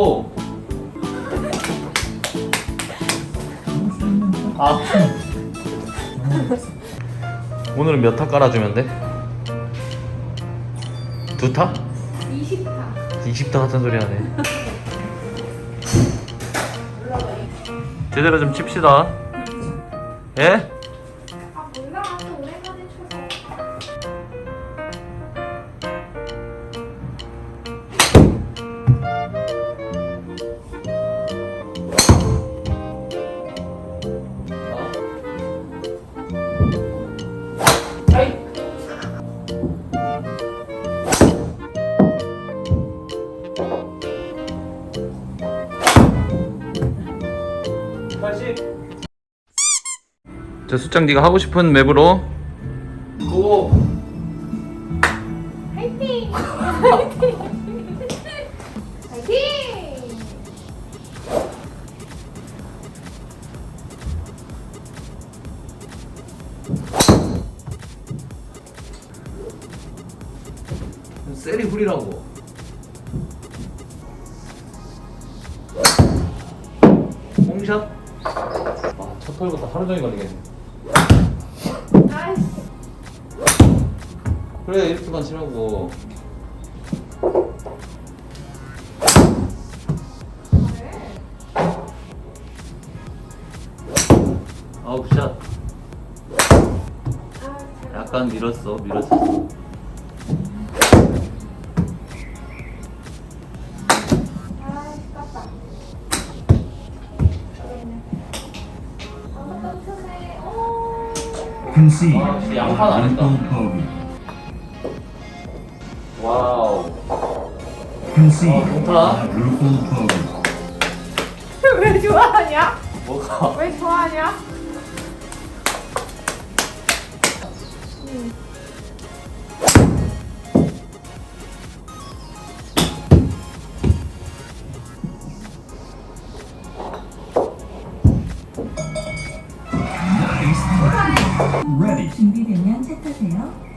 오. 아. 오늘은 몇 타 깔아주면 돼? 두 타? 20타 20타 같은 소리 하네. 제대로 좀 칩시다. 예? 저 수장 네가 하고 싶은 맵으로 고. 화이팅! 화이팅! 화이팅! 세리 후리라고. 홈샷? 아, 첫 털부터 하루 종일 걸리겠네. 그래, 이렇게만 치라고. 그래 아우, 샷. 아 잘- 약간 밀었어, 밀었어. 아, 진짜 양파는 안 했다. 와우. 어, 좋다. 왜 좋아하냐? 뭐가? 왜 좋아하냐? Ready. 준비되면 세타세요.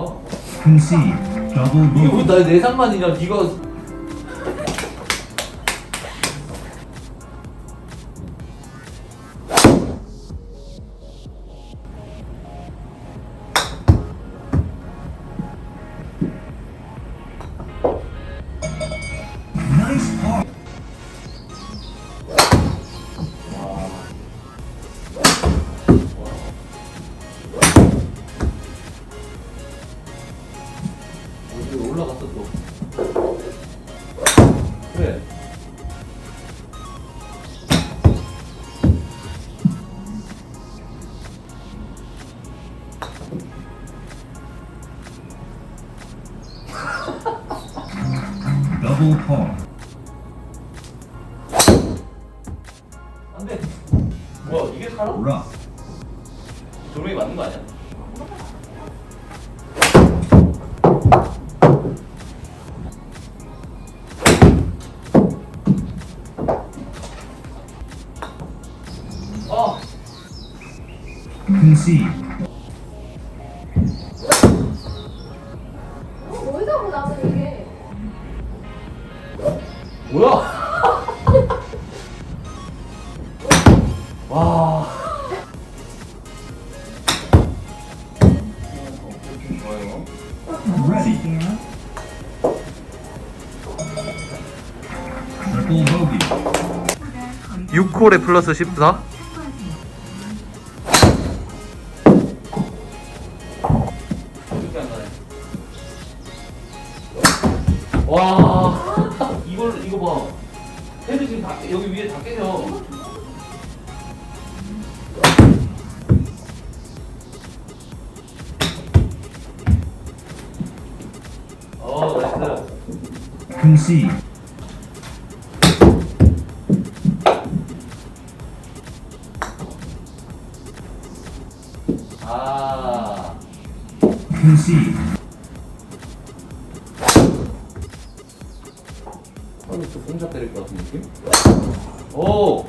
뭐야? Double 이게. 뭐나 내상만이냐? 네가 Double par. 안돼. 뭐야 이게 살아? Rough. 조명이 맞는 거 아니야? 어. Concede. 어, Bogey. 6홀에 플러스 14? 이렇게 안 가네. 와. 이걸 이거 봐. 헤드 지금 다 여기 위에 다 깨져. 어, 나이스. 아. 좀 혼자 때릴 것 같은 느낌? 오!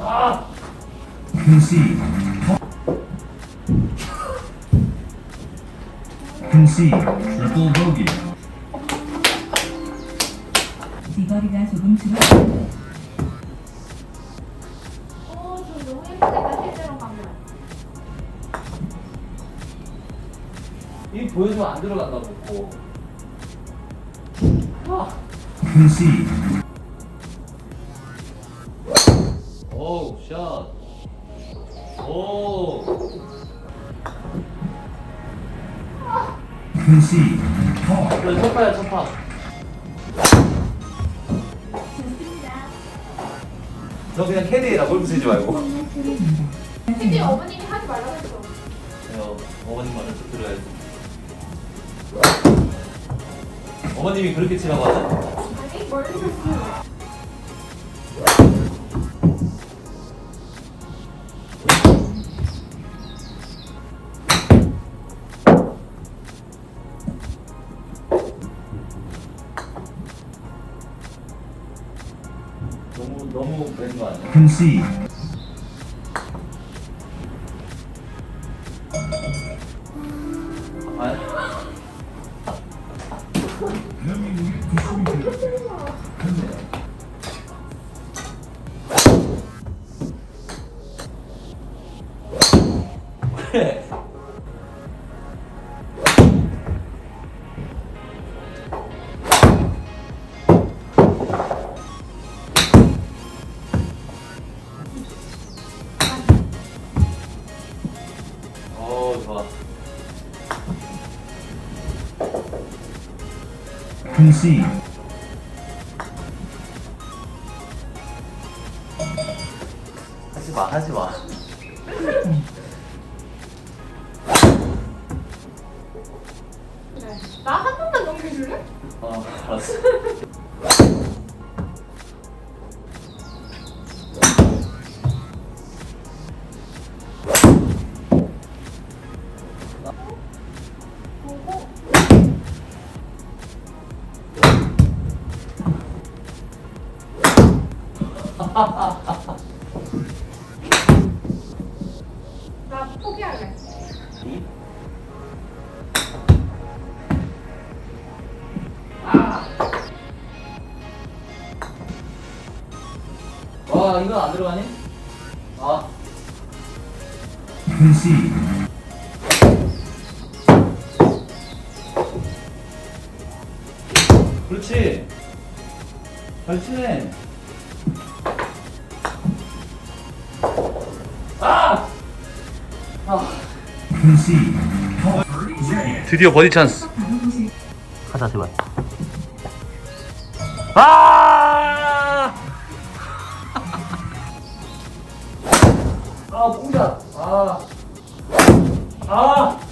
아! PC PC 트리플 보기 비거리가 조금 줄어 이 보여주면 안 들어간다고. 아. Concede. 오우 샷. 오. Par. 그래 첫 파야 첫 파. 너 그냥 캐디해라 골프 치지 말고. 근데 어머님이 하지 말라고 했어. 어, 어머님 말을 좀 들어야지. 어머님이 그렇게 치라고 치는 너무 너무 그런 거 아니야? Concede. 그래. 어 좋아. Concede. 하지 마 하지 마. 그래. 나한 번만 넘겨줄래? 어 알았어. 와 이건 안 들어가니? 아. 그렇지. 잘 치네. 드디어 버디 찬스. 가자 제발. 아! 아 공자. 아. 아.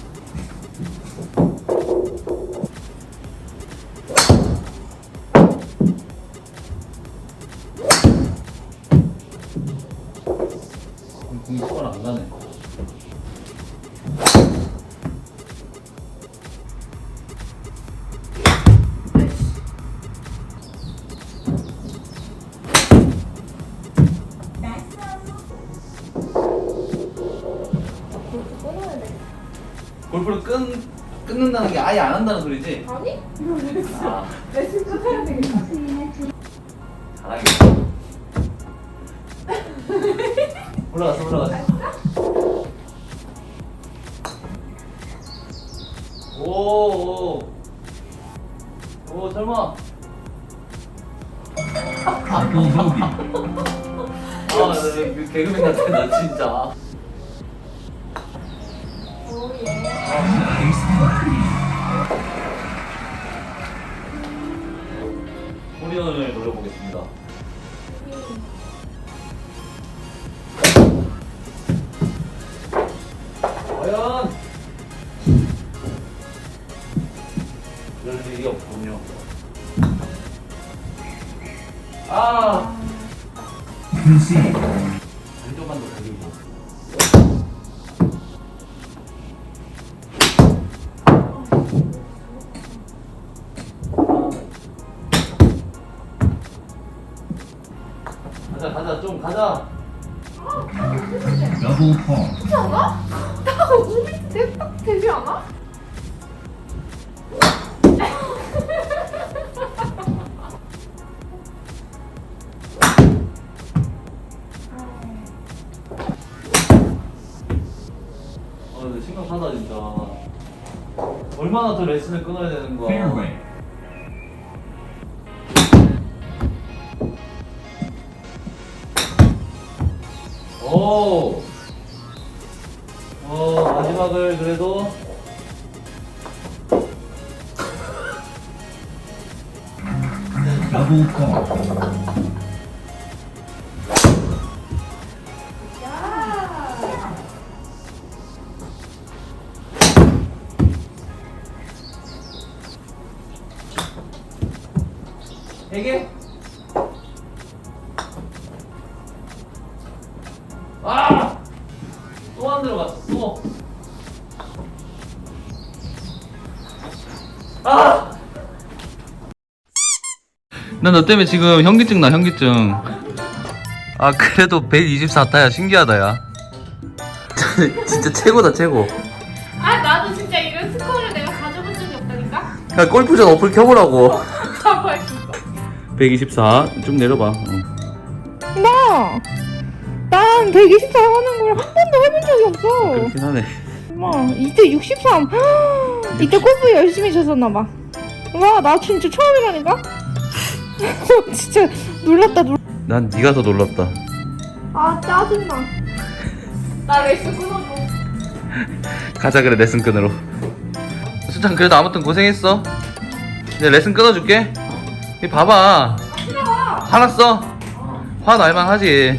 골프를 끈 끊는다는 게 아예 안 한다는 소리지? 아니? 아. 레슨 끊어야 되겠다. 잘하겠다. 올라갔어, 올라갔어. 오, 오. 오, 설마. 아, 나그 개그맨 같아, 나 진짜. 3연을 노려보겠습니다. 과연 이럴 일이 없군요. 아. 글씨. 좀 가자. Double Double pause. 그렇지 않아? 나 우리 대박 되지 않아? 아 근데 심각하다 진짜 얼마나 더 레슨을 끊어야 되는 거야 Fairway. 오. 어, 마지막을 그래도 pause. 또안 들어갔어, 또. 아! 나너 때문에 지금 현기증 나, 현기증. 아, 그래도 124타야. 신기하다, 야. 진짜 최고다, 최고. 아 나도 진짜 이런 스코어를 내가 가져본 적이 없다니까? 야, 골프전 어플 켜보라고. 가볼 수 있어 124. 좀 내려봐. 어. 나! 난124 하는 걸 한 번도 해본 적이 없어. 그렇긴 하네. 와, 이때 63. 이때 골프 열심히 쳤었나 봐. 와, 나 진짜 처음이라니까? 진짜 놀랐다, 놀 난 네가 더 놀랍다. 아, 짜증나. 나 레슨 끊어줘 가자 그래 레슨 끈으로 수찬 그래도 아무튼 고생했어 이제 레슨 끊어줄게 이 봐봐 화났어? 화 날만 하지